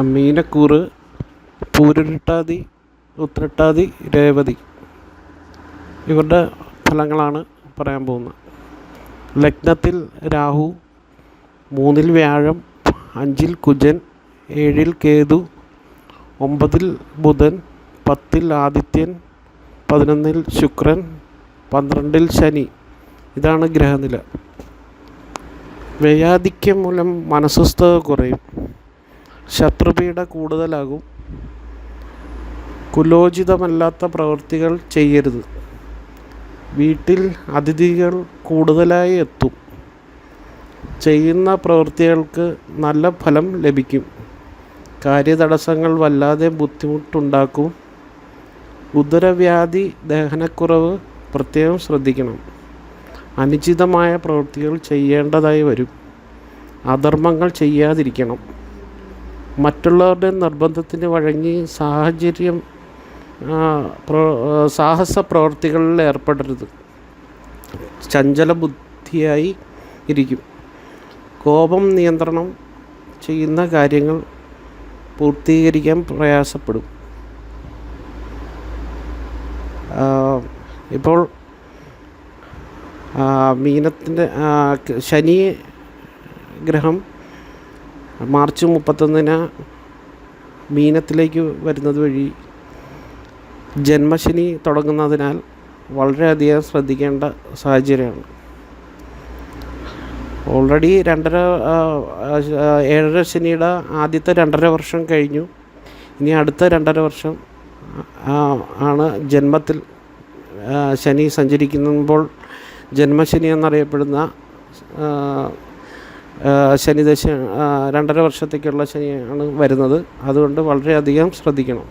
മീനക്കൂറ് പൂരുരുട്ടാതി ഉത്രട്ടാതി രേവതി. ഇവരുടെ ഫലങ്ങളാണ് പറയാൻ പോകുന്നത്. ലഗ്നത്തിൽ രാഹു മൂന്നിൽ വ്യാഴം അഞ്ചിൽ കുജൻ ഏഴിൽ കേതു ഒമ്പതിൽ ബുധൻ പത്തിൽ ആദിത്യൻ പതിനൊന്നിൽ ശുക്രൻ പന്ത്രണ്ടിൽ ശനി. ഇതാണ് ഗ്രഹനില. വ്യയാധിക്യം മൂലം മനസ്വസ്ഥത കുറയും. ശത്രുപീഡ കൂടുതലാകും. കുലോചിതമല്ലാത്ത പ്രവൃത്തികൾ ചെയ്യരുത്. വീട്ടിൽ അതിഥികൾ കൂടുതലായി എത്തും. ചെയ്യുന്ന പ്രവൃത്തികൾക്ക് നല്ല ഫലം ലഭിക്കും. കാര്യതടസ്സങ്ങൾ വല്ലാതെ ബുദ്ധിമുട്ടുണ്ടാക്കും. ഉദരവ്യാധി ദഹനക്കുറവ് പ്രത്യേകം ശ്രദ്ധിക്കണം. അനുചിതമായ പ്രവൃത്തികൾ ചെയ്യേണ്ടതായി വരും. അധർമ്മങ്ങൾ ചെയ്യാതിരിക്കണം. മറ്റുള്ളവരുടെ നിർബന്ധത്തിന് വഴങ്ങി സാഹചര്യം സാഹസ പ്രവർത്തികളിൽ ഏർപ്പെടരുത്. ചഞ്ചല ബുദ്ധിയായി ഇരിക്കും. കോപം നിയന്ത്രണം ചെയ്യുന്ന കാര്യങ്ങൾ പൂർത്തീകരിക്കാൻ പ്രയാസപ്പെടും. ഇപ്പോൾ മീനത്തിന്റെ ശനി ഗ്രഹം മാർച്ച് മുപ്പത്തൊന്നിന് മീനത്തിലേക്ക് വരുന്നത് വഴി ജന്മശനി തുടങ്ങുന്നതിനാൽ വളരെയധികം ശ്രദ്ധിക്കേണ്ട സാഹചര്യമാണ്. ഓൾറെഡി രണ്ടര ഏഴര ശനിയുടെ ആദ്യത്തെ രണ്ടര വർഷം കഴിഞ്ഞു. ഇനി അടുത്ത രണ്ടര വർഷം ആണ് ജന്മത്തിൽ ശനി സഞ്ചരിക്കുമ്പോൾ ജന്മശനി എന്നറിയപ്പെടുന്ന ശനിദശ ദശ രണ്ടര വർഷത്തേക്കുള്ള ശനിയാണ് വരുന്നത്. അതുകൊണ്ട് വളരെയധികം ശ്രദ്ധിക്കണം.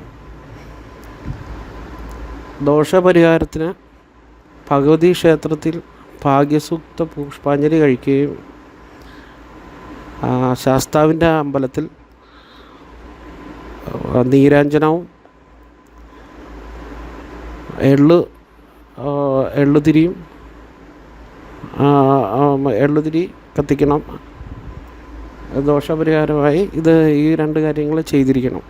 ദോഷപരിഹാരത്തിന് ഭഗവതി ക്ഷേത്രത്തിൽ ഭാഗ്യസൂക്ത പുഷ്പാഞ്ജലി കഴിക്കുകയും ശാസ്താവിന്റെ അമ്പലത്തിൽ നീരാഞ്ജനവും എള്ള് എള്ളുതിരിയും എള്ളുതിരി കത്തിക്കണം. ദോഷപരിഹാരമായി ഇത് ഈ രണ്ട് കാര്യങ്ങൾ ചെയ്തിരിക്കണം.